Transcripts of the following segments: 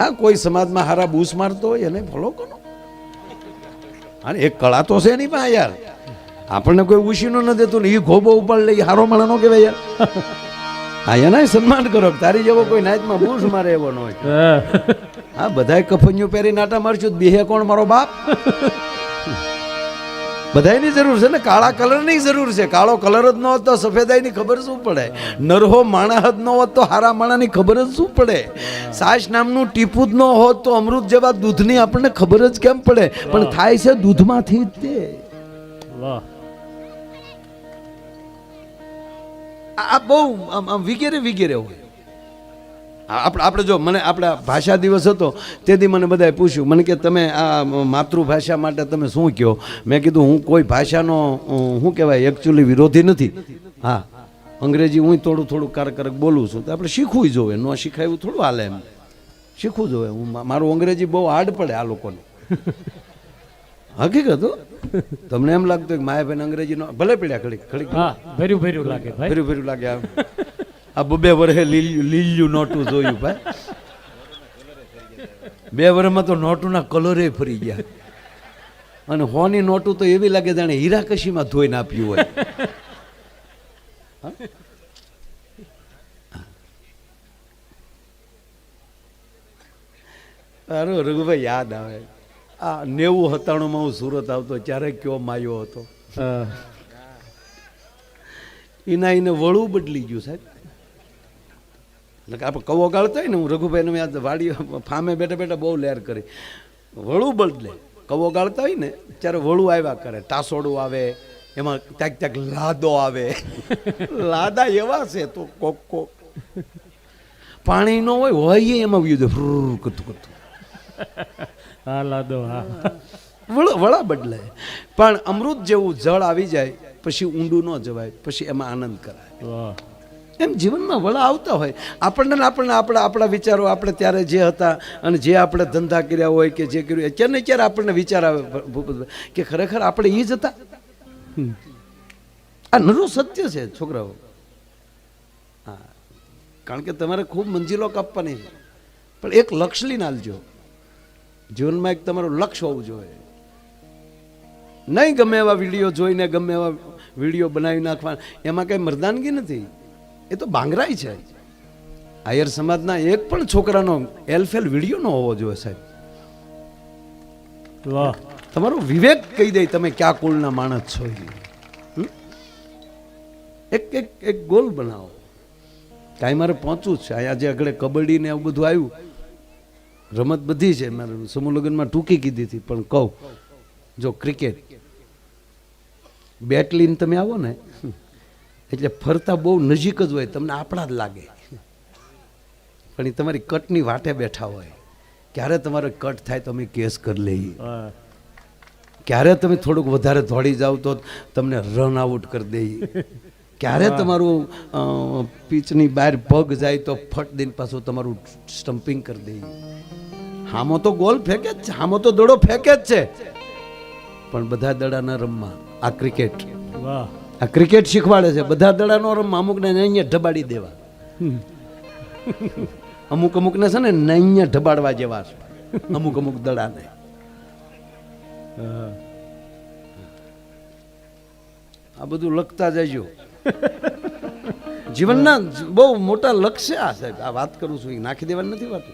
આ કોઈ સમાજમાં હારા બૂસ મારતો હોય એને ફોલો કરો. અને એક કળા તો છે નહીં પણ યાર. આપણને કોઈ ઉશીનો ન દેતું ને એ ખોબો ઉપાડ લઈ હારો માણસ નો કહેવાય યાર. હા એના સન્માન કરો. તારી જેવો કોઈ નાચમાં બૂસ મારે એવો ન હોય. હા. બધા કફનિયું પહેરી નાટા મારશું તો બેહે કોણ મારો બાપ? બધાયની જરૂર છે ને કાળા કલરની જરૂર છે. કાળો કલર જ ન હોત તો સફેદાઈની ખબર શું પડે? નરહો માણા જ ન હોત તો હારા માણાની ખબર જ શું પડે? સાસ નામનું ટીપું જ ન હોત તો અમૃત જેવા દૂધની આપણને ખબર જ કેમ પડે? પણ થાય છે દૂધમાંથી જ તે. આ બહુ આમ આમ વિગેરે વિગેરે હોય. આપણે આપણે જો મને આપણા ભાષા દિવસ હતો તેથી મને બધાએ પૂછ્યું મને કે તમે આ માતૃભાષા માટે તમે શું કહો? મેં કીધું હું કોઈ ભાષાનો શું કહેવાય એકચ્યુઅલી વિરોધી નથી. હા અંગ્રેજી હું થોડું થોડું કારક કારક બોલું છું તો આપણે શીખવું જોઈએ ન શીખાય એવું થોડું હાલે એમ. શીખવું જોવે હું મારું અંગ્રેજી બહુ હાર્ડ પડે આ લોકોને. હકીકત તમને એમ લાગતું કે માયાભાઈને અંગ્રેજીનો ભલે પડ્યા ખડી ખડી હા ભર્યું ભર્યું લાગે ભર્યું ફેરું લાગે આ બબે વર્ષે લીલ- નોટું જોયું ભાઈ બે વર્ષમાં તો નોટુના કલરે ફરી ગયા અને હોની નોટું તો એવી લાગે જાણે હીરાકશીમાં ધોઈને આપ્યું હોય અરે રઘુભાઈ યાદ આવે આ નેવું હતાણુંમાં હું સુરત આવતો ત્યારે કયો માયો હતો. એના એને વળું બદલી ગયું સાહેબ એટલે કે આપણે કવો ગાળતા હોય ને હું રઘુભાઈને મેં વાડી ફામે બેઠા બેઠા બહુ લહેર કરી. વળું બદલે. કવો ગાળતા હોય ને ત્યારે વળું આવ્યા કરે. ટાસોડું આવે એમાં ક્યાંક ક્યાંક લાદો આવે. લાદા એવા છે તો કોક કોક. પાણી ન હોય હોય એમાં વ્યુ દે ફ્રુર કરતું કરતું હા લાદો હા. વળ વળા બદલે. પણ અમૃત જેવું જળ આવી જાય પછી ઊંડું ન જવાય પછી એમાં આનંદ કરાય. વાહ. એમ જીવનમાં વળા આવતા હોય. આપણને આપણને આપણા આપણા વિચારો આપણે ત્યારે જે હતા અને જે આપણે ધંધા કર્યા હોય કે જે કર્યું અત્યારે ને અત્યારે આપણને વિચાર આવે કે ખરેખર આપણે એ જ હતા. આ નરું સત્ય છે, છોકરાઓ. હા. કારણ કે તમારે ખૂબ મંજિલો કાપવાની છે. પણ એક લક્ષ્ય લઈને આલજો જીવનમાં એક તમારું લક્ષ્ય હોવું જોઈએ. નહીં ગમે એવા વીડિયો જોઈને ગમે એવા વીડિયો બનાવી નાખવા એમાં કંઈ મર્દાનગી નથી. એ તો બાંગરાય છે. આયર સમાજના એક પણ છોકરાનો એલફેલ વીડિયો ન હોવો જોઈએ સાહેબ. વાહ. તમારો વિવેક કહી દે તમે ક્યાં કુળના માણસ છો? એક એક એક ગોલ બનાવો. કાંઈ મારે પહોંચવું જ છે. અહીંયા જે આગળ કબડ્ડી ને એવું બધું આવ્યું. રમત બધી છે. મારે સમૂહ લગ્નમાં ટૂંકી કીધી હતી પણ કહું. જો ક્રિકેટ. બેટ લઈને તમે આવો ને. એટલે ફરતા બહુ નજીક જ હોય તમને આપણા જ લાગે. પણ એ તમારી કટની વાટે બેઠા હોય. ક્યારે તમારે કટ થાય તો અમે કેસ કરી લઈએ. ક્યારે તમે થોડુંક વધારે દોડી જાઓ તો તમને રન આઉટ કરી દઈએ. ક્યારે તમારું પીચની બહાર પગ જાય તો ફટ દઈને પાછું તમારું સ્ટમ્પિંગ કરી દઈએ. હામો તો ગોલ ફેંકે જ છે હામો તો દડો ફેંકે જ છે. પણ બધા દડા ન રમવા આ ક્રિકેટ વાહ. આ ક્રિકેટ શીખવાડે છે. બધા દડાનો રમવા અમુકને અહીંયા ઢબાડી દેવા. અમુક અમુકને છે ને અહીંયા ઢબાડવા જેવા છે. અમુક અમુક દડાને. આ બધું લખતા જજો. જીવનના બહુ મોટા લક્ષ્ય આ સાહેબ. આ વાત કરું છું નાખી દેવાની નથી વાત.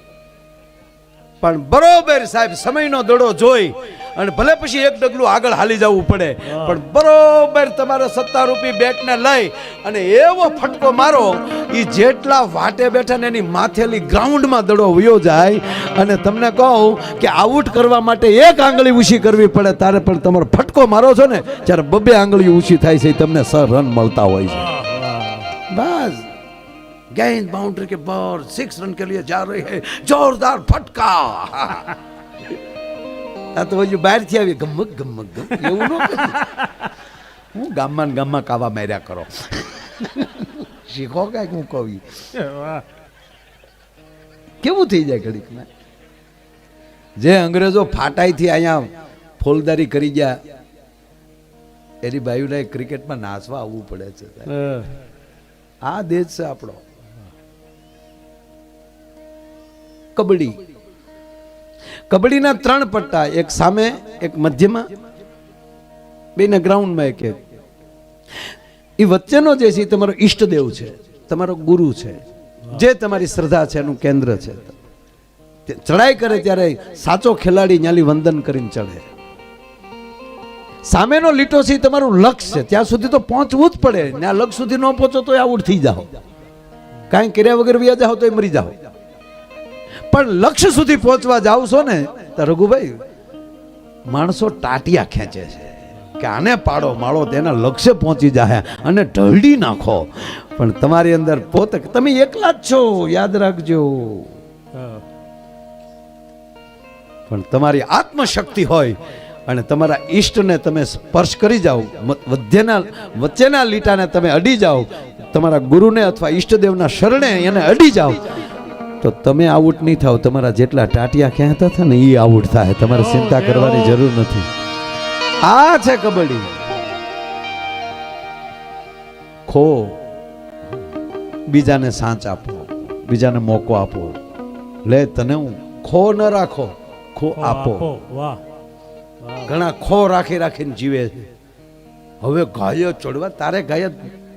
પણ બરોબર સાહેબ સમયનો દડો જોઈ. અને ભલે પછી એક ડગલું આગળ હાલી જવું પડે પણ બરોબર તમારે સત્તા રૂપી બેટને લઈ અને એવો ફટકો મારો એ જેટલા વાટે બેઠા ને એની માથેલી ગ્રાઉન્ડમાં દડો વયો જાય અને તમને કહું કે આઉટ કરવા માટે એક આંગળી ઊંચી કરવી પડે તારે પણ તમારો ફટકો મારો છો ને ત્યારે બબે આંગળી ઊંચી થાય છે એ તમને સ રન મળતા હોય છે बस गेंद बाउंड्री के बाहर सिक्स रन के लिए जा रही है जोरदार फटका આ તો હજુ બહારથી આવી. ગમક ગમક ગમ એવું ન હું ગામમાં ને ગામમાં કાવા માર્યા કરો. શીખો કાંઈક હું કવિ કેવું થઈ જાય ઘડીકમાં? જે અંગ્રેજો ફાટાઈથી અહીંયા ફોલદારી કરી ગયા એની બાયુને ક્રિકેટમાં નાચવા આવવું પડે છે આ દેશ છે આપણો. કબડ્ડી. કબડ્ડીના ત્રણ પટ્ટા, એક સામે, એક મધ્યમાં, બેના ગ્રાઉન્ડમાં એક એક. એ વચ્ચેનો જે છે તમારો ઈષ્ટદેવ છે, તમારો ગુરુ છે, જે તમારી શ્રદ્ધા છે, એનું કેન્દ્ર છે. ચડાઈ કરે ત્યારે સાચો ખેલાડી ન્યાલી વંદન કરીને ચડે સામેનો લીટો છે તમારું લક્ષ્ય છે, ત્યાં સુધી તો પહોંચવું જ પડે. ત્યાં આ લક્ષ્ય સુધી ન પહોંચો તો આઉટ થઈ જાઓ. કાંઈ કર્યા વગર વ્યા જાઓ તો મરી જાઓ. પણ લક્ષ્ય સુધી પહોંચવા જાવ છો ને, તો રઘુભાઈ, માણસો ટાટિયા ખેંચે છે. કે આને પાડો માળો તેના લક્ષ્ય પહોંચી જાય અને ઢળડી નાખો. પણ તમારી અંદર પોતે, તમે એકલા જ છો, યાદ રાખજો. પણ તમારી આત્મશક્તિ હોય અને તમારા ઈષ્ટને તમે સ્પર્શ કરી જાઓ વધ્યના વચ્ચેના વચ્ચેના લીટાને તમે અડી જાઓ, તમારા ગુરુને અથવા ઈષ્ટદેવના શરણે એને અડી જાઓ. તો તમે આઉટ નહીં થાવ. તમારા જેટલા ટાટિયા કહેતા હતા ને એ આઉટ થાય. તમારે ચિંતા કરવાની જરૂર નથી. આ છે કબડ્ડી. ખો. બીજાને સાંચ આપો. બીજાને મોકો આપો. લે તને હું ખો ન રાખો ખો આપો. ઘણા ખો રાખી રાખીને જીવે છે. હવે ગાયો ચડવા તારે ગાય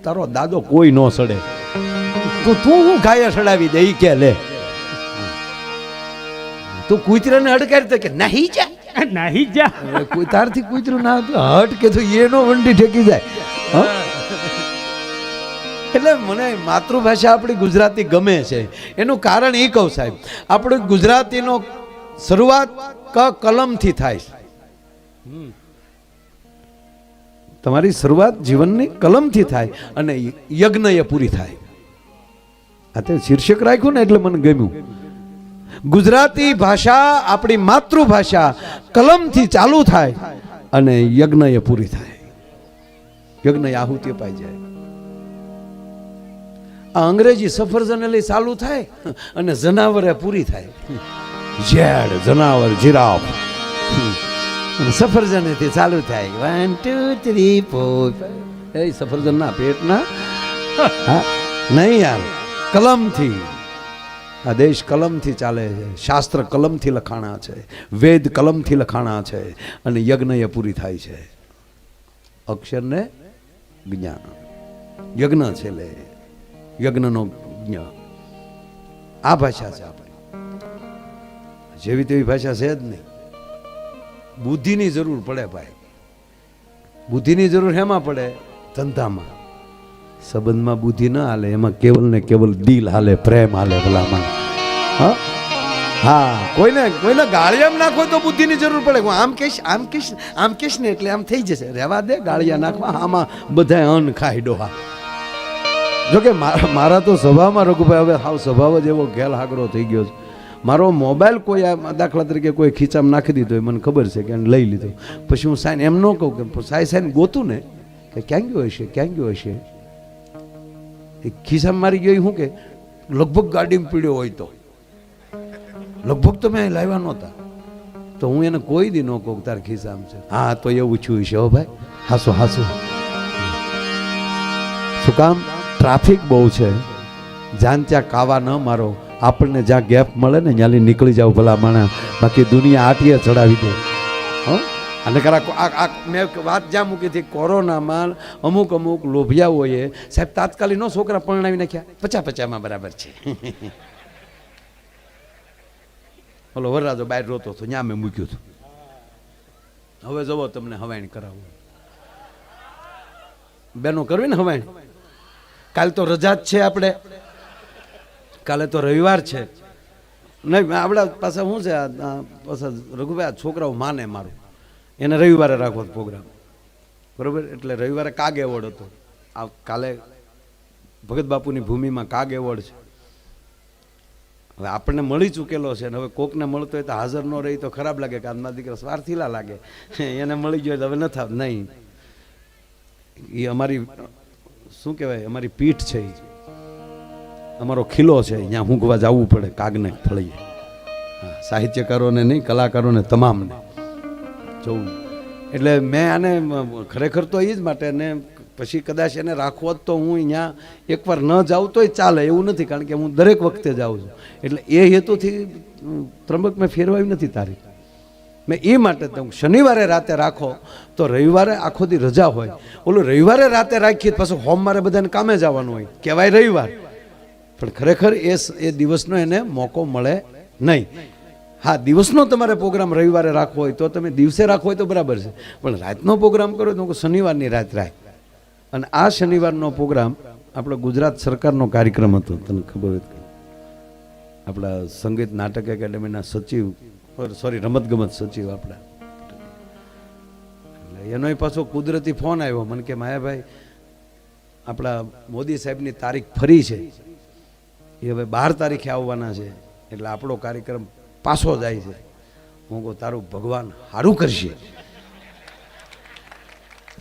તારો દાદો કોઈ ન સડે. તું તું હું ગાય સડાવી દે? કે લે. તું કૂતરાને અડકારી દે કે નહીં જા. નહીં જા. તારથી કૂતરું ના હતું. હટ કે તો એનો વંડી ઠેકી જાય. એટલે મને માતૃભાષા આપણી ગુજરાતી ગમે છે. એનું કારણ એ કહું સાહેબ. આપણું ગુજરાતીનો શરૂઆત ક કલમથી થાય છે. તમારી શરૂઆત જીવનની કલમથી થાય અને યજ્ઞ એ પૂરી થાય. આ તે શીર્ષક રાખ્યું ને એટલે મને ગમ્યું. ગુજરાતી ભાષા આપણી માતૃભાષા કલમથી ચાલુ થાય અને યજ્ઞ એ પૂરી થાય. યજ્ઞ આહુતિ અપાઈ જાય. આ અંગ્રેજી સફરજન લઈ ચાલુ થાય અને જનાવરે પૂરી થાય. ઝેડ, જનાવર, જીરાફ. સફરજન સફરજનેથી ચાલુ થાય. વન ટુ થ્રી ફોર એ સફરજનના પેટના, હા, નહીં યાર, કલમથી. આ દેશ કલમથી ચાલે છે, શાસ્ત્ર કલમથી લખાણા છે, વેદ કલમથી લખાણા છે અને યજ્ઞ એ પૂરી થાય છે. અક્ષરને જ્ઞાન. યજ્ઞ છે લે. યજ્ઞનો જ્ઞ આ ભાષા છે આપણી. જેવી તેવી ભાષા છે જ નહીં. બુદ્ધિની જરૂર પડે ભાઈ. બુદ્ધિની જરૂર હેમાં પડે ધંધામાં. સંબંધમાં બુદ્ધિ ન હાલે, એમાં કેવલ ને કેવલ દિલ હાલે, પ્રેમ હાલે ભલામાં હા? હા, કોઈને કોઈને ગાળિયામાં નાખો તો બુદ્ધિની જરૂર પડે. હું આમ કહીશ આમ કહીશ આમ કહીશ ને એટલે આમ થઈ જશે. રહેવા દે, ગાળિયા નાખવા, આમાં બધા અન્ન ખાઈ ડોહા. જોકે મારા તો સ્વભાવમાં રઘુભાઈ, હવે હાવ સ્વભાવ જ એવો ઘેલ હાગરો થઈ ગયો છે. મારો મોબાઈલ કોઈ દાખલા તરીકે કોઈ ખીચામાં નાખી દીધો એ મને ખબર છે કે એને લઈ લીધો. પછી હું સાઈન એમ ન કહું કે સાઈ સાઈન ગોતું ને, કે ક્યાં ગયો હશે, ક્યાં ગયો હશે? એ ખિસ્સા મારી ગયો શું કે? લગભગ ગાડીમાં પીડ્યો હોય તો. લગભગ તો મેં લાવ્યા નહોતા. તો હું એને કોઈ દી ન કહું તાર ખિસ્સામ છે. હા, તો એવું છું છે હો ભાઈ. હાસો હાસો. શું કામ? ટ્રાફિક બહુ છે. જાન ત્યાં કાવા ન મારો. આપણને જ્યાં ગેપ મળે ને ત્યાંથી નીકળી જાવ ભલા માણા બાકી દુનિયા આટીએ ચડાવી દે. હો? અને આ મેં વાત જ્યાં મૂકી હતી, કોરોનામાં અમુક અમુક લોભિયાઓએ, સાહેબ, તાત્કાલિક નો છોકરા પરણાવી નાખ્યા. પચા પચામાં બરાબર છે. ઓલો વરરાજો બહાર રોતો હતો, ત્યાં મેં મૂક્યું હતું. હવે જવો તમને હવાઈણ કરાવું. બેનો કરવી ને હવાઈણ કાલ તો રજા જ છે આપણે. કાલે તો રવિવાર છે. નહીં, આપણા પાસે શું છે? પાછા રઘુભાઈ છોકરાઓ માને મારું. એને રવિવારે રાખવો પ્રોગ્રામ. બરોબર? એટલે રવિવારે કાગ એવોર્ડ હતો. આ કાલે ભગત બાપુની ભૂમિમાં કાગ એવોર્ડ છે. હવે આપણને મળી ચૂકેલો છે અને હવે કોકને મળતો હોય તો હાજર ન રહી તો ખરાબ લાગે કે આજના દીકરા સ્વાર્થીલા લાગે. એને મળી ગયો તો હવે ન થાય નહીં. એ અમારી, શું કહેવાય? અમારી પીઠ છે એ અમારો ખીલો છે અહીંયા હુંકવા જવું પડે કાગને ફળીએ. સાહિત્યકારોને નહીં, કલાકારોને, તમામને. જોવું. એટલે મેં આને ખરેખર તો એ જ માટે ને પછી કદાચ એને રાખવો તો હું અહીંયા એકવાર ન જાઉં તોય ચાલે, એવું નથી. કારણ કે હું દરેક વખતે જાઉં છું. એટલે એ હેતુથી ત્રંબક મેં ફેરવાયું નથી તારીખ. મેં એ માટે તો શનિવારે રાતે રાખો તો રવિવારે આખો દી રજા હોય. ઓલું રવિવારે રાતે રાખીએ પાછું પાછું મારે બધાને કામે જવાનું હોય. કહેવાય રવિવાર. પણ ખરેખર એ એ દિવસનો એને મોકો મળે નહીં. હા, દિવસનો તમારે પ્રોગ્રામ રવિવારે રાખવો હોય તો તમે દિવસે રાખવો હોય તો બરાબર છે. પણ રાતનો પ્રોગ્રામ કરો તો શનિવારની રાત રાખ અને આ શનિવારનો પ્રોગ્રામ આપણો ગુજરાત સરકારનો કાર્યક્રમ હતો, તને ખબર હોય આપણા સંગીત નાટક એકેડેમીના સચિવ સોરી રમતગમત સચિવ આપણા એનોય પાછો કુદરતી ફોન આવ્યો, મને કે માયાભાઈ આપણા મોદી સાહેબની તારીખ ફરી છે. એ હવે બાર તારીખે આવવાના છે. એટલે આપણો કાર્યક્રમ પાછો જાય છે. હું કહું, તારું ભગવાન સારું કરશે.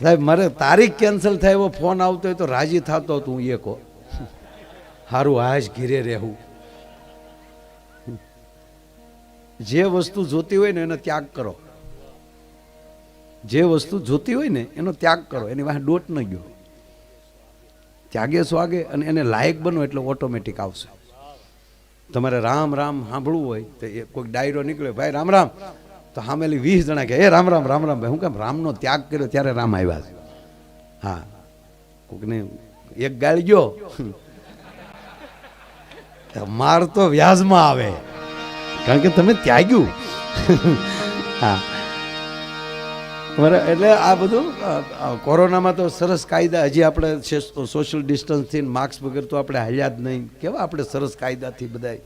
સાહેબ, મારે તારીખ કેન્સલ થાય એવો ફોન આવતો હોય તો રાજી થતો હતો હું એ કહો સારું આજ ઘીરે રહેવું. જે વસ્તુ જોતી હોય ને એનો ત્યાગ કરો. જે વસ્તુ જોતી હોય ને એનો ત્યાગ કરો. એની પાસે ડોટ ન ગયો. ત્યાગે સ્વાગે અને એને લાયક બનો એટલે ઓટોમેટિક આવશે. તમારે રામ રામ સાંભળવું હોય તો એ કોઈક ડાયરો નીકળ્યો, ભાઈ, રામ રામ. તો સામેલી વીસ જણા કે એ રામ રામ રામ રામ. ભાઈ, હું કેમ રામનો ત્યાગ કર્યો ત્યારે રામ આવ્યા છે. હા. કોકને એક ગાળ ગયો. માર તો વ્યાજમાં આવે. કારણ કે તમે ત્યાગ્યું. હા. એટલે આ બધું કોરોનામાં તો સરસ કાયદા, હજી આપણે સોશિયલ ડિસ્ટન્સથી માસ્ક વગર તો આપણે હાલ્યા જ નહીં. કેવા આપણે સરસ કાયદાથી બધાય.